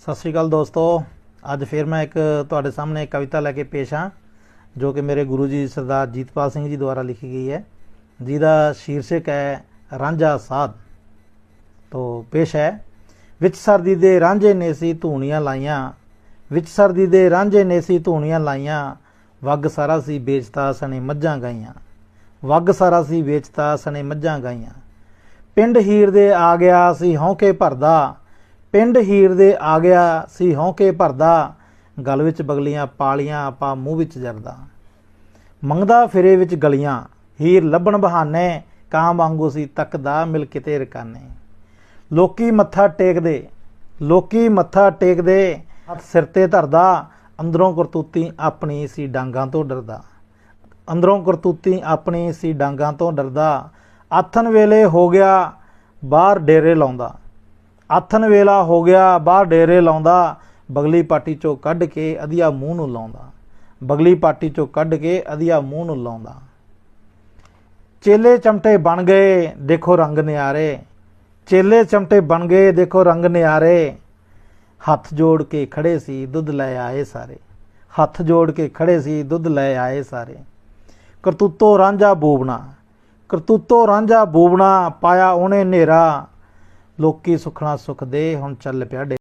ਸਤਿ ਸ਼੍ਰੀ ਅਕਾਲ ਦੋਸਤੋ। ਅੱਜ ਫਿਰ ਮੈਂ ਇੱਕ ਤੁਹਾਡੇ ਸਾਹਮਣੇ ਕਵਿਤਾ ਲੈ ਕੇ ਪੇਸ਼ ਹਾਂ, ਜੋ ਕਿ ਮੇਰੇ ਗੁਰੂ ਜੀ ਸਰਦਾਰ ਜੀਤਪਾਲ ਸਿੰਘ ਜੀ ਦੁਆਰਾ ਲਿਖੀ ਗਈ ਹੈ। ਜਿਹਦਾ ਸ਼ੀਰਸ਼ਕ ਹੈ, ਰਾਂਝਾ ਸਾਧ। ਤੋਂ ਪੇਸ਼ ਹੈ, ਵਿੱਚ ਸਰਦੀ ਦੇ ਰਾਂਝੇ ਨੇ ਸੀ ਧੂਣੀਆਂ ਲਾਈਆਂ, ਵਿੱਚ ਸਰਦੀ ਦੇ ਰਾਂਝੇ ਨੇ ਸੀ ਧੂਣੀਆਂ ਲਾਈਆਂ, ਵੱਗ ਸਾਰਾ ਸੀ ਵੇਚਤਾ ਸਣੇ ਮੱਝਾਂ ਗਾਈਆਂ, ਵੱਗ ਸਾਰਾ ਸੀ ਵੇਚਤਾ ਸਣੇ ਮੱਝਾਂ ਗਾਈਆਂ। ਪਿੰਡ ਹੀਰ ਦੇ ਆ ਗਿਆ ਸੀ ਹੌਂਕੇ ਭਰਦਾ ਪਿੰਡ ਹੀਰ ਦੇ ਆ ਗਿਆ ਸੀ ਹੌਂਕੇ ਭਰਦਾ, ਗਲ ਵਿੱਚ ਬਗਲੀਆਂ ਪਾਲੀਆਂ ਪਾ ਮੂੰਹ ਵਿੱਚ ਜਰਦਾ। ਮੰਗਦਾ ਫਿਰੇ ਵਿੱਚ ਗਲੀਆਂ, ਹੀਰ ਲੱਭਣ ਬਹਾਨੇ, ਕਾਂ ਵਾਂਗੂ ਸੀ ਤੱਕਦਾ ਮਿਲ ਕਿਤੇ ਰਕਾਨੇ। ਲੋਕੀ ਮੱਥਾ ਟੇਕਦੇ, ਲੋਕੀ ਮੱਥਾ ਟੇਕਦੇ, ਹੱਥ ਸਿਰ ਤੇ ਧਰਦਾ, ਅੰਦਰੋਂ ਕਰਤੂਤੀ ਆਪਣੀ ਸੀ ਡਾਂਗਾਂ ਤੋਂ ਡਰਦਾ। ਅੰਦਰੋਂ ਕਰਤੂਤੀ ਆਪਣੀ ਸੀ ਡਾਂਗਾਂ ਤੋਂ ਡਰਦਾ, ਆਥਨ ਵੇਲੇ ਹੋ ਗਿਆ, ਬਾਹਰ ਡੇਰੇ ਲਾਉਂਦਾ। ਆਥਨ ਵੇਲਾ ਹੋ ਗਿਆ, ਬਾਹਰ ਡੇਰੇ ਲਾਉਂਦਾ, ਬਗਲੀ ਪਾਟੀ ਚੋਂ ਕੱਢ ਕੇ ਅਧੀਆ ਮੂੰਹ ਨੂੰ ਲਾਉਂਦਾ। ਬਗਲੀ ਪਾਟੀ ਚੋਂ ਕੱਢ ਕੇ ਅਧੀਆ ਮੂੰਹ ਨੂੰ ਲਾਉਂਦਾ। ਚੇਲੇ ਚਮਟੇ ਬਣ ਗਏ, ਦੇਖੋ ਰੰਗ ਨਿਆਰੇ। ਚੇਲੇ ਚਮਟੇ ਬਣ ਗਏ, ਦੇਖੋ ਰੰਗ ਨਿਆਰੇ। ਹੱਥ ਜੋੜ ਕੇ ਖੜੇ ਸੀ, ਦੁੱਧ ਲੈ ਆਏ ਸਾਰੇ। ਹੱਥ ਜੋੜ ਕੇ ਖੜੇ ਸੀ, ਦੁੱਧ ਲੈ ਆਏ ਸਾਰੇ। ਕਰਤੂਤੋ ਰਾਂਝਾ ਬੂਬਣਾ, ਕਰਤੂਤੋ ਰਾਂਝਾ ਬੂਬਣਾ, ਪਾਇਆ ਉਹਨੇ ਹਨੇਰਾ। ਲੋਕੀ ਸੁਖਣਾ ਸੁਖ ਦੇ ਹੁਣ ਚੱਲ ਪਿਆ ਡੇ